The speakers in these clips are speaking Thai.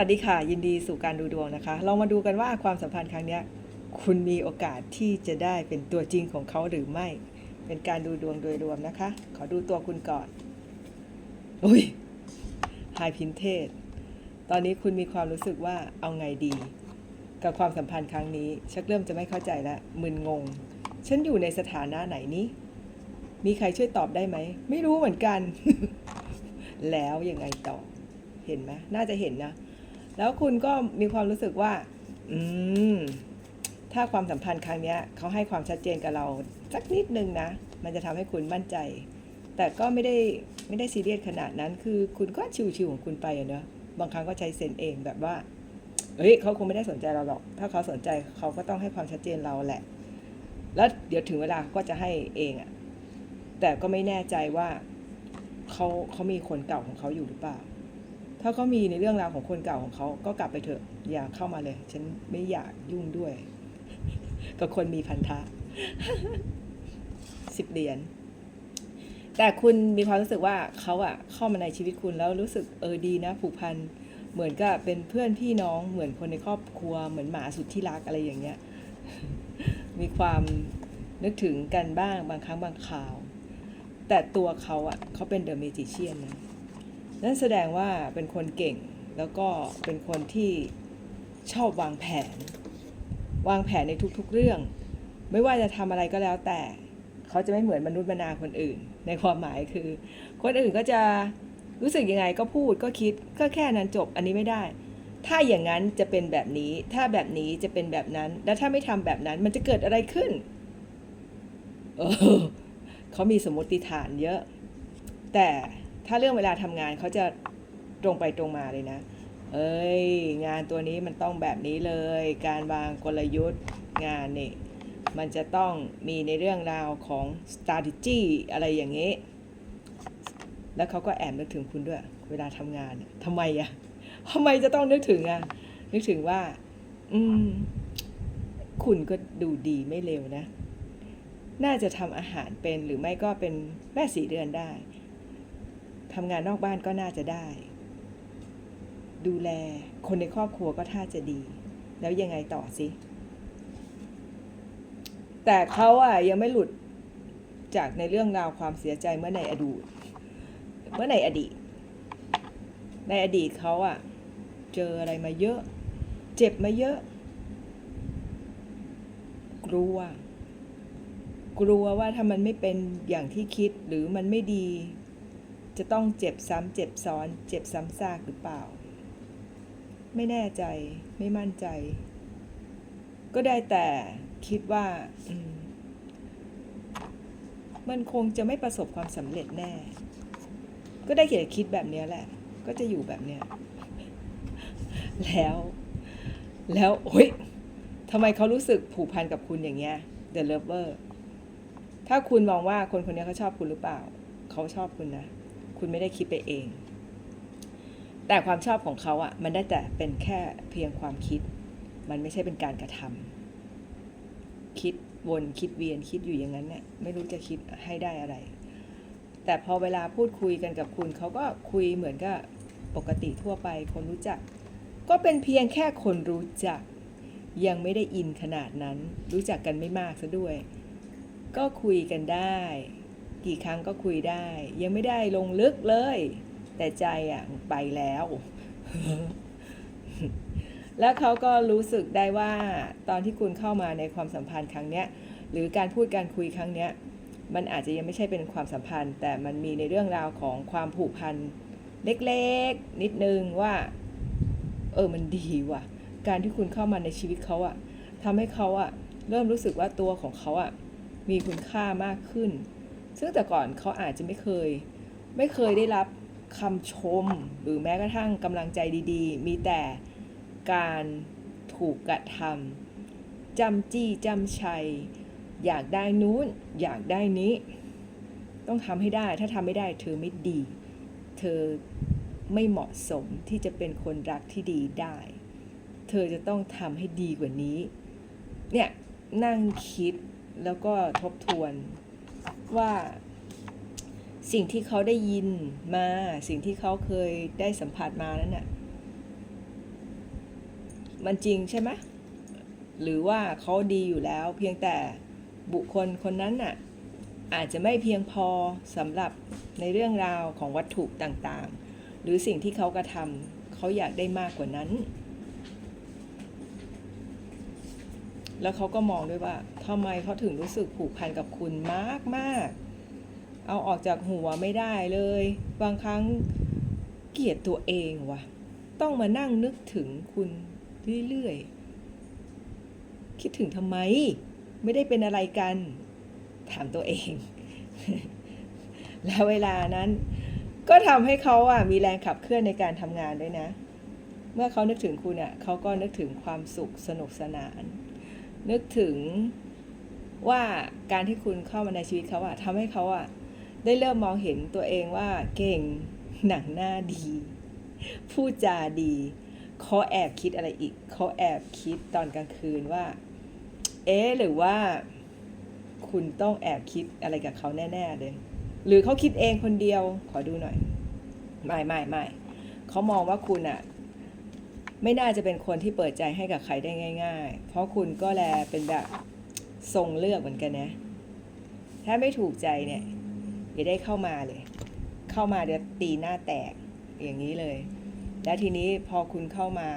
สวัสดีค่ะ ยินดีสู่การดูดวงนะคะ เรามาดูกันว่าความสัมพันธ์ครั้งนี้คุณมีโอกาสที่จะได้เป็นตัวจริงของเขาหรือไม่ เป็นการดูดวงโดยรวมนะคะ ขอดูตัวคุณก่อนอุ้ยไฮพินเทสตอนนี้คุณมีความรู้สึกว่าเอาไงดี กับความสัมพันธ์ครั้งนี้ ชักเริ่มจะไม่เข้าใจแล้วมึนงง ฉันอยู่ในสถานะไหนนี้ มีใครช่วยตอบได้ไหม ไม่รู้เหมือนกัน แล้วยังไงต่อ เห็นไหมน่าจะเห็นนะ แล้วคุณก็มีความรู้สึกว่า อืม ถ้าความสัมพันธ์ครั้งนี้เขาให้ความชัดเจนกับเราสักนิดนึงนะ มันจะทำให้คุณมั่นใจ แต่ก็ไม่ได้ไม่ได้ซีเรียสขนาดนั้น คือคุณก็ชิวๆของคุณไปอะเนอะบางครั้งก็ใช้เซนเองแบบว่า เฮ้ยเขาคงไม่ได้สนใจเราหรอก ถ้าเขาสนใจเขาก็ต้องให้ความชัดเจนเราแหละ แล้วเดี๋ยวถึงเวลาเขาก็จะให้เองอะแต่ก็ไม่แน่ใจว่าเขาเขามีคนเก่าของเขาอยู่หรือเปล่า ถ้าเขามีในเรื่องราวของคนเก่าของเขาก็กลับไปเถอะอย่าเข้ามาเลย ฉันไม่อยากยุ่งด้วย กับคนมีพันธะสิบเหรียญแต่คุณมีความรู้สึกว่าเขาอะเข้ามาในชีวิตคุณแล้วรู้สึกเออดีนะผูกพันเหมือนกับเป็นเพื่อนพี่น้องเหมือนคนในครอบครัวเหมือนหมาสุดที่รักอะไรอย่างเงี้ย มีความนึกถึงกันบ้างบางครั้งบางคราว แต่ตัวเขาอะเขาเป็นเดอะเมจิเชียนนะ นั่นแสดงว่าเป็นคนเก่งแล้วก็เป็นคนที่ชอบวางแผน วางแผนในทุกๆเรื่อง ไม่ว่าจะทำอะไรก็แล้วแต่ เขาจะไม่เหมือนมนุษย์มนาคนอื่น ในความหมายคือ คนอื่นก็จะรู้สึกยังไงก็พูดก็คิดก็แค่นั้นจบอันนี้ไม่ได้ ถ้าอย่างนั้นจะเป็นแบบนี้ ถ้าแบบนี้จะเป็นแบบนั้น แล้วถ้าไม่ทำแบบนั้นมันจะเกิดอะไรขึ้นเออเขามีสมมติฐานเยอะ แต่ ถ้าเรื่องเวลาทำงานเขาจะตรงไปตรงมาเลยนะ เอ้ย งานตัวนี้มันต้องแบบนี้เลย การวางกลยุทธ์งานนี่มันจะต้องมีในเรื่องราวของ strategy อะไรอย่างนี้ แล้วเขาก็แอบนึกถึงคุณด้วย เวลาทำงานทำไมอะทำไมจะต้องนึกถึงอะนึกถึงว่า อืม คุณก็ดูดีไม่เลวนะ น่าจะทำอาหารเป็นหรือไม่ก็เป็นแม่สีเดือนได้ ทำงานนอกบ้านก็น่าจะได้ ดูแลคนในครอบครัวก็ท่าจะดี แล้วยังไงต่อสิ แต่เขาอะยังไม่หลุดจากในเรื่องราวความเสียใจเมื่อในอดีต เมื่อในอดีต ในอดีตเขาอะ เจออะไรมาเยอะ เจ็บมาเยอะ กลัว กลัวว่าถ้ามันไม่เป็นอย่างที่คิดหรือมันไม่ดี จะต้องเจ็บซ้ำเจ็บซ้อน เจ็บซ้ำซากหรือเปล่า ไม่แน่ใจไม่มั่นใจ ก็ได้แต่คิดว่ามมันคงจะไม่ประสบความสำเร็จแน่ ก็ได้เขียนคิดแบบนี้แหละ ก็จะอยู่แบบเนี้ยแล้ว แล้วโอ๊ยทำไมเขารู้สึกผูกพันกับคุณอย่างเงี้ย The Lover ถ้าคุณมองว่าคนคนนี้เขาชอบคุณหรือเปล่า เขาชอบคุณนะ คุณไม่ได้คิดไปเอง แต่ความชอบของเขาอะ่ะมันได้แต่เป็นแค่เพียงความคิด มันไม่ใช่เป็นการกระทำคิดวนคิดเวียนคิดอยู่อย่างนั้นเนี่ยไม่รู้จะคิดให้ได้อะไร แต่พอเวลาพูดคุยกันกับคุณเขาก็คุยเหมือนกับปกติทั่วไปคนรู้จัก ก็เป็นเพียงแค่คนรู้จัก ยังไม่ได้อินขนาดนั้น รู้จักกันไม่มากซะด้วย ก็คุยกันได้ กี่ครั้งก็คุยได้ ยังไม่ได้ลงลึกเลย แต่ใจอะไปแล้ว แล้วเขาก็รู้สึกได้ว่าตอนที่คุณเข้ามาในความสัมพันธ์ครั้งเนี้ย หรือการพูดการคุยครั้งเนี้ย มันอาจจะยังไม่ใช่เป็นความสัมพันธ์ แต่มันมีในเรื่องราวของความผูกพันเล็กๆ นิดนึงว่า เออมันดีว่ะ การที่คุณเข้ามาในชีวิตเขาอะทำให้เขาอะเริ่มรู้สึกว่าตัวของเขาอะมีคุณค่ามากขึ้น ซึ่งแต่ก่อนเขาอาจจะไม่เคย ไม่เคยได้รับคำชม หรือแม้กระทั่งกำลังใจดีๆ มีแต่การถูกกระทำจำจี้จำชัย อยากได้นู้น อยากได้นี้ ต้องทำให้ได้ ถ้าทำไม่ได้ เธอไม่ดี เธอไม่เหมาะสมที่จะเป็นคนรักที่ดีได้ เธอจะต้องทำให้ดีกว่านี้ เนี่ย นั่งคิดแล้วก็ทบทวน ว่าสิ่งที่เขาได้ยินมา สิ่งที่เขาเคยได้สัมผัสมานั้นน่ะมันจริงใช่ไหมหรือว่าเขาดีอยู่แล้ว เพียงแต่บุคคลคนนั้นน่ะอาจจะไม่เพียงพอสำหรับในเรื่องราวของวัตถุต่างๆ หรือสิ่งที่เขากระทำเขาอยากได้มากกว่านั้น แล้วเขาก็มองด้วยว่า ทำไมเขาถึงรู้สึกผูกพันกับคุณมากมากเอาออกจากหัวไม่ได้เลย บางครั้งเกลียดตัวเองวะต้องมานั่งนึกถึงคุณเรื่อยๆ คิดถึงทำไม ไม่ได้เป็นอะไรกัน ถามตัวเอง แล้วเวลานั้น ก็ทำให้เขาอะมีแรงขับเคลื่อนในการทำงานด้วยนะ เมื่อเขานึกถึงคุณอะเขาก็นึกถึงความสุขสนุกสนาน นึกถึง ว่าการที่คุณเข้ามาในชีวิตเขาอะทำให้เขาอะได้เริ่มมองเห็นตัวเองว่าเก่งหนังหน้าดีพูดจาดีเขาแอบคิดอะไรอีกเขาแอบคิดตอนกลางคืนว่า เอ๊หรือว่า คุณต้องแอบคิดอะไรกับเขาแน่ ๆเลย หรือเขาคิดเองคนเดียว ขอดูหน่อย ไม่ไม่ไม่เขามองว่าคุณอะไม่น่าจะเป็นคนที่เปิดใจให้กับใครได้ง่าย ๆ เพราะคุณก็แลเป็นแบบ ทรงเลือกเหมือนกันนะ ถ้าไม่ถูกใจเนี่ยอย่าได้เข้ามาเลย เข้ามาเดี๋ยวตีหน้าแตกอย่างนี้เลย แล้วทีนี้พอคุณเข้ามา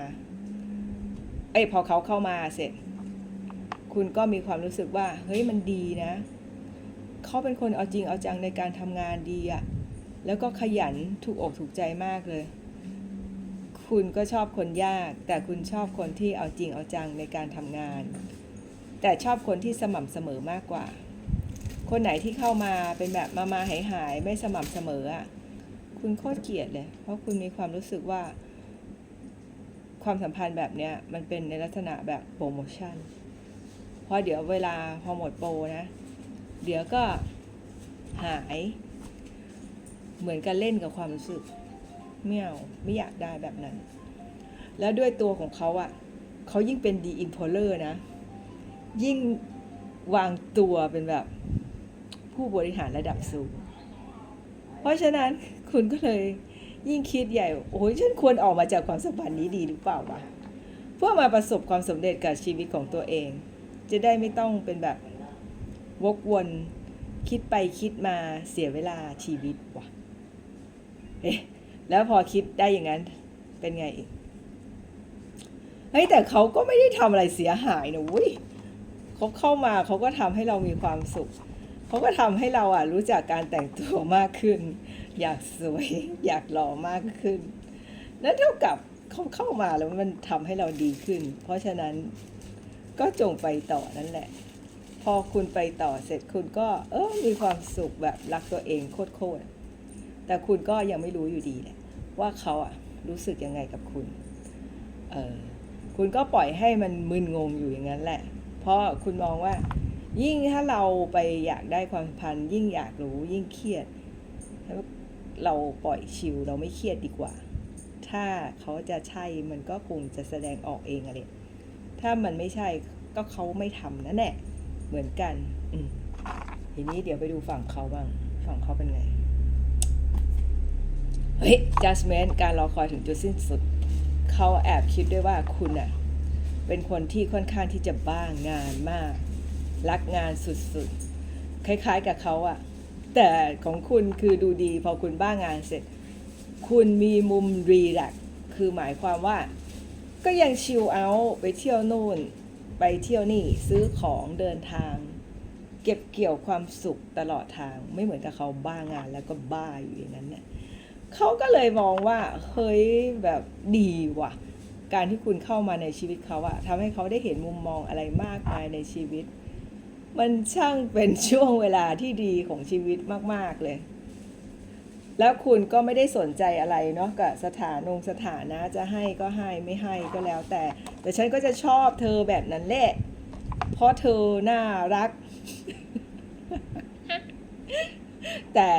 เอ้ยพอเขาเข้ามาเสร็จ คุณก็มีความรู้สึกว่า เฮ้ยมันดีนะ เขาเป็นคนเอาจริงเอาจังในการทำงานดีอะแล้วก็ขยันถูกอกถูกใจมากเลย คุณก็ชอบคนยาก แต่คุณชอบคนที่เอาจริงเอาจังในการทำงาน แต่ชอบคนที่สม่ำเสมอมากกว่า คนไหนที่เข้ามาเป็นแบบมามาหายหายไม่สม่ำเสมออะคุณโคตรเกลียดเลย เพราะคุณมีความรู้สึกว่า ความสัมพันธ์แบบเนี้ยมันเป็นในลักษณะแบบโปรโมชั่นเพราะเดี๋ยวเวลาพอหมดโปรนะ เดี๋ยวก็หาย เหมือนกันเล่นกับความรู้สึกไม่เอาไม่อยากได้แบบนั้น แล้วด้วยตัวของเขาอะ่ะเขายิ่งเป็นดีอินโพเลอร์นะ ยิ่งวางตัวเป็นแบบผู้บริหารระดับสูง เพราะฉะนั้นคุณก็เลยยิ่งคิดใหญ่ โอ้ยฉันควรออกมาจากความสัมพันธ์นี้ดีหรือเปล่าวะ เพื่อมาประสบความสำเร็จกับชีวิตของตัวเอง จะได้ไม่ต้องเป็นแบบวกวน คิดไปคิดมาเสียเวลาชีวิตว่ะเอ๊ะแล้วพอคิดได้อย่างนั้นเป็นไงอีก เฮ้ยแต่เขาก็ไม่ได้ทำอะไรเสียหายนะเว้ย เขาเข้ามาเขาก็ทำให้เรามีความสุข เขาก็ทำให้เราอะรู้จักการแต่งตัวมากขึ้น อยากสวย อยากหล่อมากขึ้น นั่นเท่ากับเขาเข้ามาแล้วมันทำให้เราดีขึ้น เพราะฉะนั้นก็จงไปต่อนั่นแหละ พอคุณไปต่อเสร็จคุณก็เออมีความสุขแบบรักตัวเองโคตรๆแต่คุณก็ยังไม่รู้อยู่ดีแหละว่าเขาอะรู้สึกยังไงกับคุณ เออคุณก็ปล่อยให้มันมึนงงอยู่อย่างนั้นแหละ เพราะคุณมองว่า ยิ่งถ้าเราไปอยากได้ความสัมพันธ์ ยิ่งอยากรู้ยิ่งเครียดเราปล่อยชิลเราไม่เครียดดีกว่า ถ้าเขาจะใช่มันก็คงจะแสดงออกเองอะไรถ้ามันไม่ใช่ก็เขาไม่ทำนั่นแหละเหมือนกัน อืทีนี้เดี๋ยวไปดูฝั่งเขาบ้าง ฝั่งเขาเป็นไง เฮ้ย judgment การรอคอยถึงจุดสิ้นสุด เขาแอบคิดด้วยว่าคุณอะ เป็นคนที่ค่อนข้างที่จะบ้างงานมาก รักงานสุดๆ คล้ายๆกับเขาอะแต่ของคุณคือดูดีพอคุณบ้างงานเสร็จ คุณมีมุมรีแลกคือหมายความว่า ก็ยังชิลเอาท์ไปเที่ยวนู่น ไปเที่ยวนี่ซื้อของเดินทาง เก็บเกี่ยวความสุขตลอดทางไม่เหมือนกับเขาบ้างานแล้วก็บ้าอยู่อย่างนั้นเนี่ยเขาก็เลยมองว่าเฮ้ยแบบดีว่ะ การที่คุณเข้ามาในชีวิตเขาอะทำให้เขาได้เห็นมุมมองอะไรมากมายในชีวิต มันช่างเป็นช่วงเวลาที่ดีของชีวิตมาก ๆ เลย แล้วคุณก็ไม่ได้สนใจอะไรเนาะกับสถานงสถานะจะให้ก็ให้ไม่ให้ก็แล้วแต่ แต่ฉันก็จะชอบเธอแบบนั้นแหละ เพราะเธอน่ารัก แต่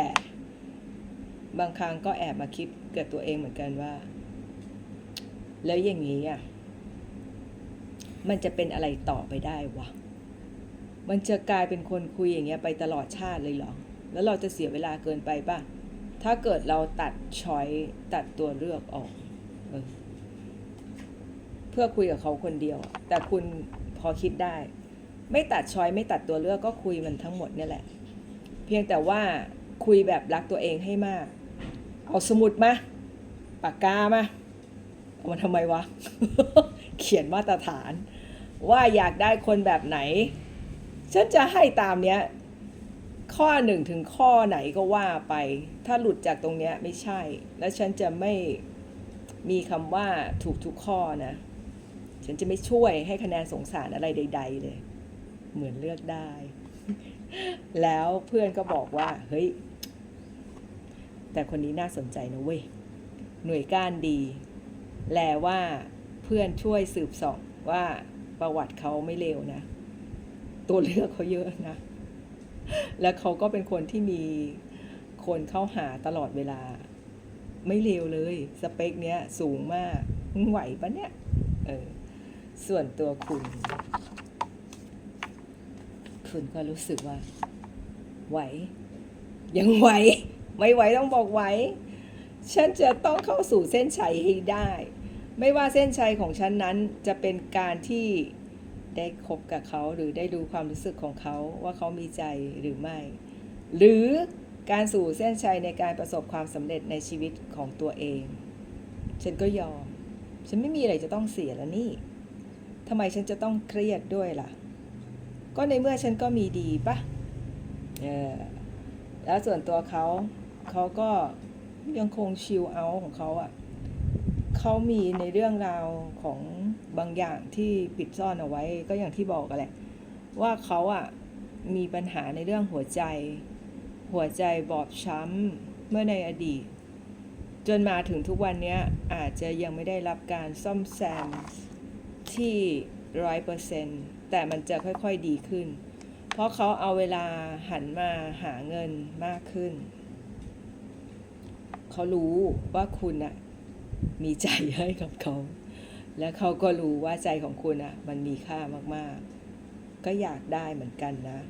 บางครั้งก็แอบมาคิดกับตัวเองเหมือนกันว่า แล้วอย่างนี้อะ มันจะเป็นอะไรต่อไปได้วะ มันจะกลายเป็นคนคุยอย่างเงี้ยไปตลอดชาติเลยเหรอ แล้วเราจะเสียเวลาเกินไปป่ะ ถ้าเกิดเราตัดช้อยตัดตัวเลือกออกเออเพื่อคุยกับเขาคนเดียว แต่คุณพอคิดได้ ไม่ตัดชอยไม่ตัดตัวเลือกก็คุยมันทั้งหมดเนี่ยแหละ เพียงแต่ว่าคุยแบบรักตัวเองให้มาก เอาสมุดมา ปากกามา มาทำไมวะ เขียนมาตรฐาน ว่าอยากได้คนแบบไหน ฉันจะให้ตามเนี้ย ข้อหนึ่งถึงข้อไหนก็ว่าไป ถ้าหลุดจากตรงเนี้ยไม่ใช่ แล้วฉันจะไม่มีคำว่าถูกทุกข้อนะ ฉันจะไม่ช่วยให้คะแนนสงสารอะไรใด ๆ เลย เหมือนเลือกได้ แล้วเพื่อนก็บอกว่า เฮ้ย แต่คนนี้น่าสนใจนะเว้ย หน่วยก้านดี แลว่าเพื่อนช่วยสืบสอบว่าประวัติเขาไม่เลวนะ ตัวเลือกเขาเยอะนะ แล้วเขาก็เป็นคนที่มีคนเข้าหาตลอดเวลา ไม่เลวเลย สเปคเนี้ยสูงมากมึงไหวปะเนี่ยเออส่วนตัวคุณ คุณก็รู้สึกว่า ไหว ยังไหว ไม่ไหวต้องบอกไหว ฉันจะต้องเข้าสู่เส้นชัยให้ได้ ไม่ว่าเส้นชัยของฉันนั้นจะเป็นการที่ได้คบกับเขาหรือได้ดูความรู้สึกของเขาว่าเขามีใจหรือไม่ หรือการสู่เส้นชัยในการประสบความสำเร็จในชีวิตของตัวเอง ฉันก็ยอม ฉันไม่มีอะไรจะต้องเสียแล้วนี่ทำไมฉันจะต้องเครียดด้วยล่ะ ก็ในเมื่อฉันก็มีดีปะเออแล้วส่วนตัวเขาเขาก็ ยังคงชิลเอาของเขาอะ่ะเขามีในเรื่องราวของบางอย่างที่ปิดซ่อนเอาไว้ ก็อย่างที่บอกกันแหละ ว่าเขาอะ่ะมีปัญหาในเรื่องหัวใจ หัวใจบอบช้ำเมื่อในอดีต จนมาถึงทุกวันนี้อาจจะยังไม่ได้รับการซ่อมแซมที่ร้อยเปอร์เซ็นต์แต่มันจะค่อยๆดีขึ้น เพราะเขาเอาเวลาหันมาหาเงินมากขึ้น เขารู้ว่าคุณอะมีใจให้กับเขา และเขาก็รู้ว่าใจของคุณอะมันมีค่ามากๆ ก็อยากได้เหมือนกันนะ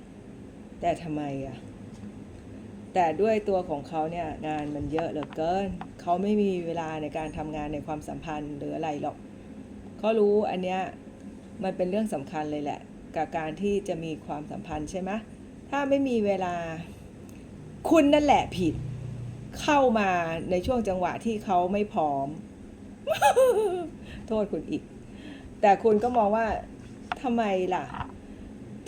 แต่ทำไมอะแต่ด้วยตัวของเขาเนี่ยงานมันเยอะเหลือเกิน เขาไม่มีเวลาในการทำงานในความสัมพันธ์หรืออะไรหรอก เขารู้อันเนี้ยมันเป็นเรื่องสำคัญเลยแหละ กับการที่จะมีความสัมพันธ์ใช่ไหมถ้าไม่มีเวลา คุณนั่นแหละผิด เข้ามาในช่วงจังหวะที่เขาไม่พร้อม โทษคุณอีก แต่คุณก็มองว่าทำไมล่ะ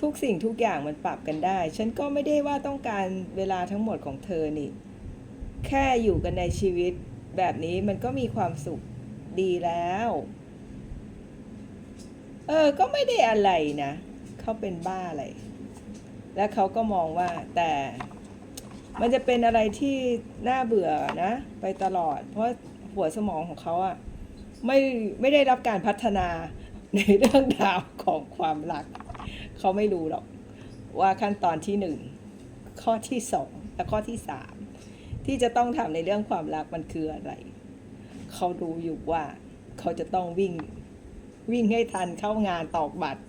ทุกสิ่งทุกอย่างมันปรับกันได้ ฉันก็ไม่ได้ว่าต้องการเวลาทั้งหมดของเธอนี่ แค่อยู่กันในชีวิตแบบนี้มันก็มีความสุขดีแล้ว เออ ก็ไม่ได้อะไรนะ เขาเป็นบ้าอะไร และเขาก็มองว่าแต่ มันจะเป็นอะไรที่น่าเบื่อนะ ไปตลอด เพราะหัวสมองของเขาอะไม่ไม่ได้รับการพัฒนาในเรื่องราวของความรัก เขาไม่รู้หรอกว่าขั้นตอนที่หนึ่งข้อที่สองและข้อที่สามที่จะต้องทำในเรื่องความรักมันคืออะไร เขารู้อยู่ว่าเขาจะต้องวิ่งวิ่งให้ทันเข้างานตอกบัตร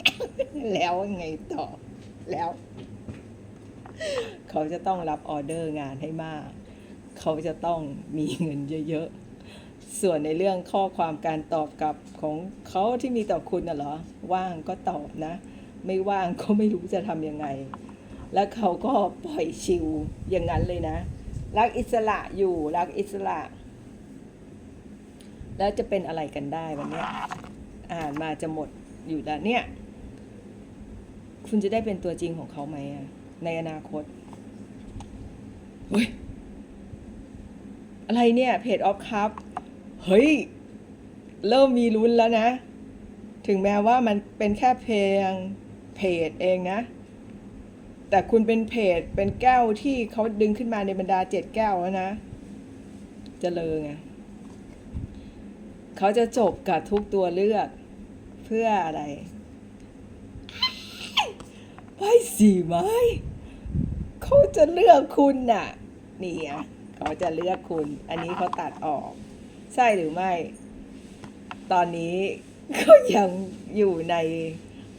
แล้วไงต่อแล้ว เขาจะต้องรับออเดอร์งานให้มาก เขาจะต้องมีเงินเยอะๆ ส่วนในเรื่องข้อความการตอบกลับของเขาที่มีต่อคุณน่ะเหรอ ว่างก็ตอบนะ ไม่ว่างก็ไม่รู้จะทำยังไง แล้วเขาก็ปล่อยชิวอย่างนั้นเลยนะ รักอิสระอยู่รักอิสระ แล้วจะเป็นอะไรกันได้วันนี้อ่านมาจะหมดอยู่แล้วเนี่ย คุณจะได้เป็นตัวจริงของเขาไหมอะ ในอนาคตเฮ้ยอะไรเนี่ยเพจออฟคัพเฮ้ย เริ่มมีลุ้นแล้วนะ ถึงแม้ว่ามันเป็นแค่เพลงเพจเองนะ แต่คุณเป็นเพจเป็นแก้วที่เขาดึงขึ้นมาในบรรดาเจ็ดแก้วแล้วนะจะเลอไงเขาจะจบกับทุกตัวเลือกเพื่ออะไร ไพ่สี่ไม้เขาจะเลือกคุณน่ะนี่อะเขาจะเลือกคุณ อันนี้เขาตัดออก ใช่หรือไม่ ตอนนี้ก็ยังอยู่ใน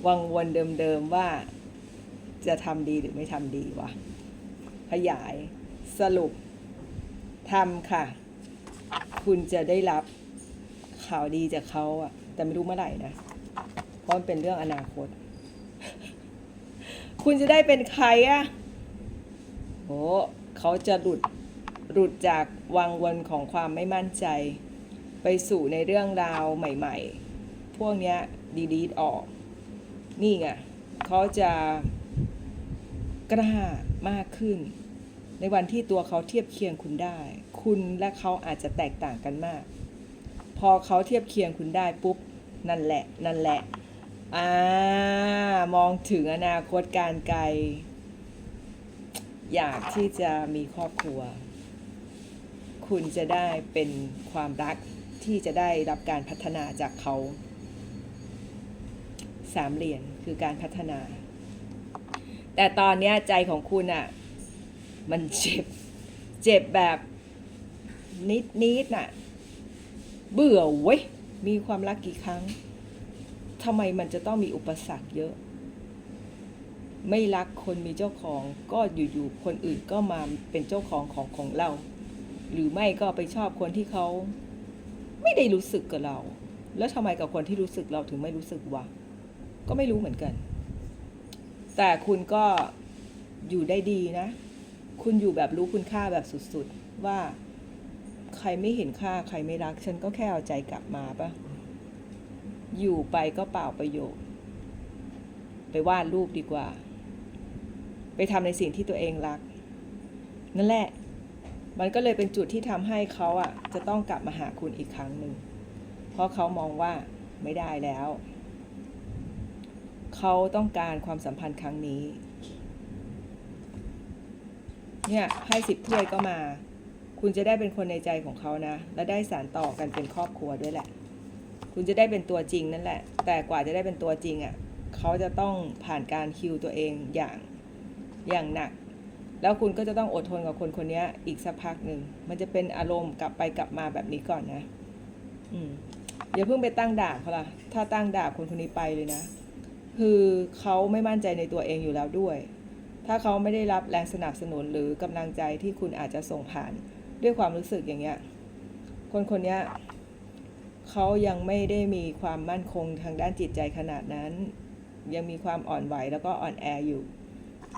วังวนเดิมๆว่า จะทำดีหรือไม่ทำดีวะขยายสรุปทำค่ะ คุณจะได้รับข่าวดีจากเขาอะแต่ไม่รู้เมื่อไหร่นะ เพราะมันเป็นเรื่องอนาคต คุณจะได้เป็นใครอะโอ้เขาจะหลุดหลุดจากวังวนของความไม่มั่นใจ ไปสู่ในเรื่องราวใหม่ ๆ พวกเนี้ยดีดีดออก นี่ไงเขาจะกล้ามากขึ้น ในวันที่ตัวเขาเทียบเคียงคุณได้ คุณและเขาอาจจะแตกต่างกันมาก พอเขาเทียบเคียงคุณได้ปุ๊บ นั่นแหละ นั่นแหละ อ่ามองถึงอนาคตการไกล อยากที่จะมีครอบครัว คุณจะได้เป็นความรักที่จะได้รับการพัฒนาจากเขา สามเหรียญคือการพัฒนา แต่ตอนนี้ใจของคุณอะ่ะ มันเจ็บ เจ็บแบบนิดนิดน่ะ เบื่อเว้ย มีความรักกี่ครั้ง ทำไมมันจะต้องมีอุปสรรคเยอะ ไม่รักคนมีเจ้าของก็อยู่ๆคนอื่นก็มาเป็นเจ้าของของของเรา หรือไม่ก็ไปชอบคนที่เขาไม่ได้รู้สึกกับเรา แล้วทำไมกับคนที่รู้สึกเราถึงไม่รู้สึกวะก็ไม่รู้เหมือนกัน แต่คุณก็อยู่ได้ดีนะ คุณอยู่แบบรู้คุณค่าแบบสุดๆ ว่าใครไม่เห็นค่าใครไม่รัก ฉันก็แค่เอาใจกลับมาปะ อยู่ไปก็เปล่าประโยชน์ ไปวาดรูปดีกว่า ไปทำในสิ่งที่ตัวเองรัก นั่นแหละ มันก็เลยเป็นจุดที่ทำให้เขาอะจะต้องกลับมาหาคุณอีกครั้งหนึ่ง เพราะเขามองว่าไม่ได้แล้ว เขาต้องการความสัมพันธ์ครั้งนี้ เนี่ยให้สิบถ้วยก็มา คุณจะได้เป็นคนในใจของเขานะ และได้สารต่อกันเป็นครอบครัวด้วยแหละ คุณจะได้เป็นตัวจริงนั่นแหละ แต่กว่าจะได้เป็นตัวจริงอะ่ะเขาจะต้องผ่านการคิวตัวเองอย่างอย่างหนัก แล้วคุณก็จะต้องอดทนกับคนคนนี้อีกสักพักหนึ่ง มันจะเป็นอารมณ์กลับไปกลับมาแบบนี้ก่อนนะ อืมอย่าเพิ่งไปตั้งด่าเขาละถ้าตั้งด่าคนคนนี้ไปเลยนะ คือเขาไม่มั่นใจในตัวเองอยู่แล้วด้วย ถ้าเขาไม่ได้รับแรงสนับสนุนหรือกำลังใจที่คุณอาจจะส่งผ่านด้วยความรู้สึกอย่างเงี้ย คนคนนี้ เขายังไม่ได้มีความมั่นคงทางด้านจิตใจขนาดนั้น ยังมีความอ่อนไหวแล้วก็อ่อนแออยู่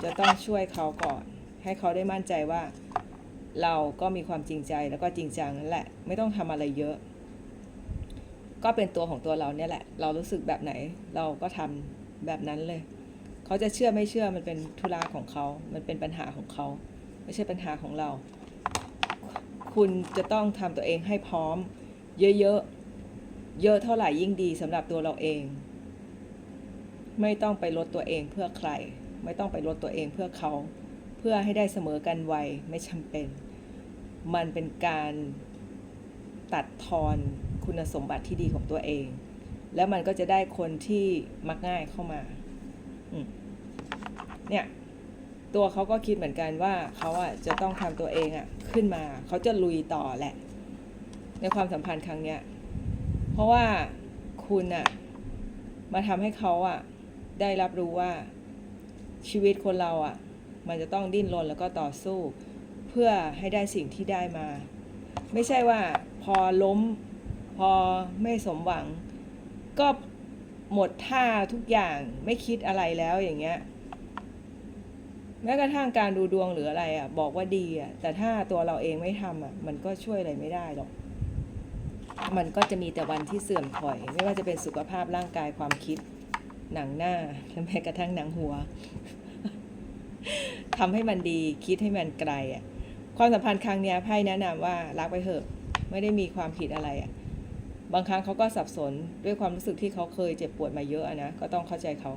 จะต้องช่วยเขาก่อน ให้เขาได้มั่นใจว่า เราก็มีความจริงใจแล้วก็จริงจังนั่นแหละ ไม่ต้องทำอะไรเยอะ ก็เป็นตัวของตัวเราเนี่ยแหละ เรารู้สึกแบบไหน เราก็ทำแบบนั้นเลย เขาจะเชื่อไม่เชื่อมันเป็นธุระของเขา มันเป็นปัญหาของเขา ไม่ใช่ปัญหาของเรา คุณจะต้องทำตัวเองให้พร้อม เยอะๆ เยอะเท่าไหร่ยิ่งดีสำหรับตัวเราเอง ไม่ต้องไปลดตัวเองเพื่อใคร ไม่ต้องไปลดตัวเองเพื่อเขา เพื่อให้ได้เสมอกันไวไม่จำเป็น มันเป็นการตัดทอนคุณสมบัติที่ดีของตัวเอง แล้วมันก็จะได้คนที่มักง่ายเข้ามาเนี่ยตัวเขาก็คิดเหมือนกันว่าเขาอะจะต้องทำตัวเองอะขึ้นมาเขาจะลุยต่อแหละ ในความสัมพันธ์ครั้งเนี้ย ราะว่าคุณอะมาทำให้เขาอะได้รับรู้ว่าชีวิตคนเราอะมันจะต้องดิ้นรนแล้วก็ต่อสู้ เพื่อให้ได้สิ่งที่ได้มา ไม่ใช่ว่าพอล้มพอไม่สมหวัง ก็หมดท่าทุกอย่างไม่คิดอะไรแล้วอย่างเงี้ยแม้กระทั่งการดูดวงหรืออะไรอะบอกว่าดีอะแต่ถ้าตัวเราเองไม่ทำอะมันก็ช่วยอะไรไม่ได้หรอก มันก็จะมีแต่วันที่เสื่อมถอย ไม่ว่าจะเป็นสุขภาพร่างกายความคิดหนังหน้าและแม้กระทั่งหนังหัวทำให้มันดีคิดให้มันไกลอะความสัมพันธ์ครั้งนี้ไพ่แนะนำว่ารักไปเถอะไม่ได้มีความผิดอะไรอะบางครั้งเขาก็สับสนด้วยความรู้สึกที่เขาเคยเจ็บปวดมาเยอะอะนะก็ต้องเข้าใจเขา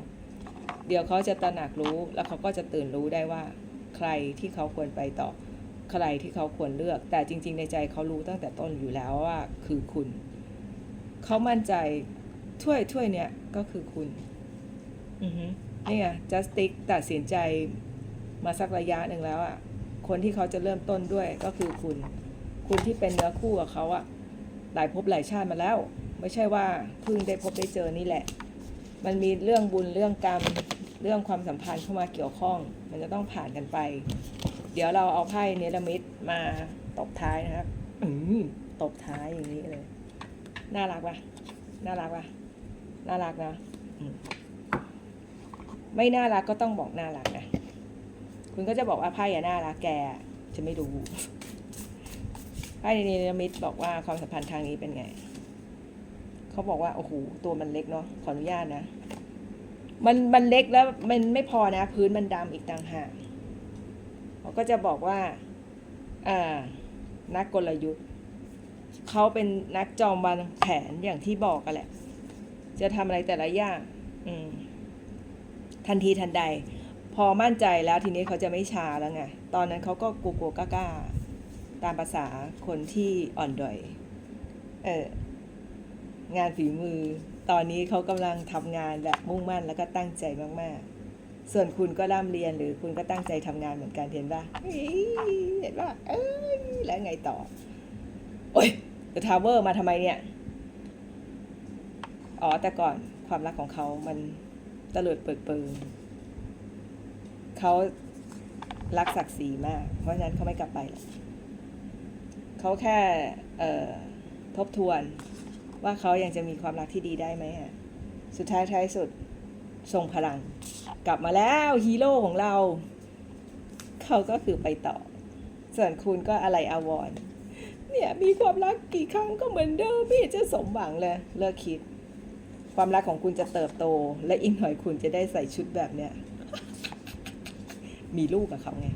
เดี๋ยวเขาจะตระหนักรู้แล้วเขาก็จะตื่นรู้ได้ว่า ใครที่เขาควรไปต่อ ใครที่เขาควรเลือก แต่จริง ๆ ในใจเขารู้ตั้งแต่ต้นอยู่แล้วว่าคือคุณ เขามั่นใจถ้วยถ้วยเนี้ยก็คือคุณอือฮึนี่ไงจัสติกตัดสินใจมาสักระยะหนึ่งแล้วอะ่ะ คนที่เขาจะเริ่มต้นด้วยก็คือคุณ คุณที่เป็นเนื้อคู่กับเขาอะ่ะหลายภพหลายชาติมาแล้ว ไม่ใช่ว่าเพิ่งได้พบได้เจอนี่แหละ มันมีเรื่องบุญเรื่องกรรมเรื่องความสัมพันธ์เข้ามาเกี่ยวข้อง มันจะต้องผ่านกันไป เดี๋ยวเราเอาไพ่เนรมิตมาตบท้ายนะครับอืมตบท้ายอย่างนี้เลย น่ารักปะน่ารักปะน่ารักนะอืมไม่น่ารักก็ต้องบอกน่ารักนะ คุณก็จะบอกว่าไพ่อะน่ารักแกจะไม่รู้ไพ่ในนิมิตบอกว่าความสัมพันธ์ทางนี้เป็นไง เขาบอกว่าโอ้โหตัวมันเล็กเนาะขออนุญาตนะ มันมันเล็กแล้วมันไม่พอนะ พื้นมันดำอีกต่างหาก เขาก็จะบอกว่าอ่านักกลยุทธ์เขาเป็นนักจอมวางแผนอย่างที่บอกกันแหละ จะทำอะไรแต่ละอย่างทันทีทันใด พอมั่นใจแล้วทีนี้เขาจะไม่ชาแล้วไง ตอนนั้นเขาก็กลัวๆกล้าๆตามภาษาคนที่อ่อนด้อย เอองานฝีมือ ตอนนี้เขากำลังทำงานแบบมุ่งมั่นแล้วก็ตั้งใจมาก ๆ ส่วนคุณก็ร่ำเรียนหรือคุณก็ตั้งใจทำงานเหมือนกันเห็นปะเฮ้ยเห็นปะเอ้ยแล้วไงต่อ โอ้ยเดอะทาวเวอร์มาทำไมเนี่ย อ๋อแต่ก่อนความรักของเขามันตะลิดเปิดเปิงเขารักศักดิ์ศรีมาก เพราะฉะนั้นเขาไม่กลับไปหรอกเขาแค่เอ่อทบทวนว่าเขายังจะมีความรักที่ดีได้ไหมอะสุดท้ายท้ายสุดทรงพลัง กลับมาแล้วฮีโร่ของเรา เขาก็คือไปต่อ ส่วนคุณก็อะไรอาวรเนี่ยมีความรักกี่ครั้งก็เหมือนเดิมไม่จะสมหวังเลยเลิกคิด ความรักของคุณจะเติบโต และอีกหน่อยคุณจะได้ใส่ชุดแบบเนี้ยมีลูกกับเขาไง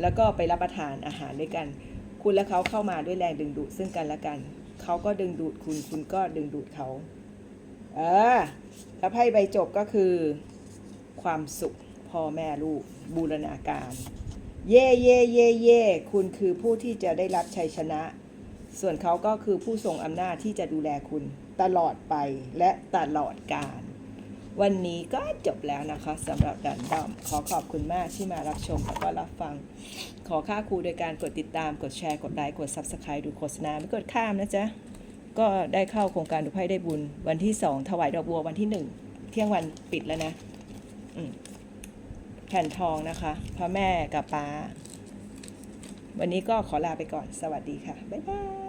แล้วก็ไปรับประทานอาหารด้วยกัน คุณและเขาเข้ามาด้วยแรงดึงดูดซึ่งกันและกัน เขาก็ดึงดูดคุณ คุณก็ดึงดูดเขา เออแล้วไพ่ใบจบก็คือ ความสุขพ่อแม่ลูกบูรณาการ เย่เย่เย่เย่คุณคือผู้ที่จะได้รับชัยชนะ ส่วนเขาก็คือผู้ทรงอำนาจที่จะดูแลคุณตลอดไปและตลอดกาลวันนี้ก็จบแล้วนะคะสำหรับดันดอม ขอขอบคุณมากที่มารับชมแล้วก็รับฟัง ขอค่าครูโดยการกดติดตามกดแชร์กดไลค์กด Subscribe ดูโฆษณาไม่กดข้ามนะจ๊ะ ก็ได้เข้าโครงการดูไพ่ได้บุญ วันที่สองถวายดอกบัววันที่หนึ่งเที่ยงวันปิดแล้วนะ แผ่นทองนะคะพระแม่กับป้า วันนี้ก็ขอลาไปก่อน สวัสดีค่ะ บ๊ายบาย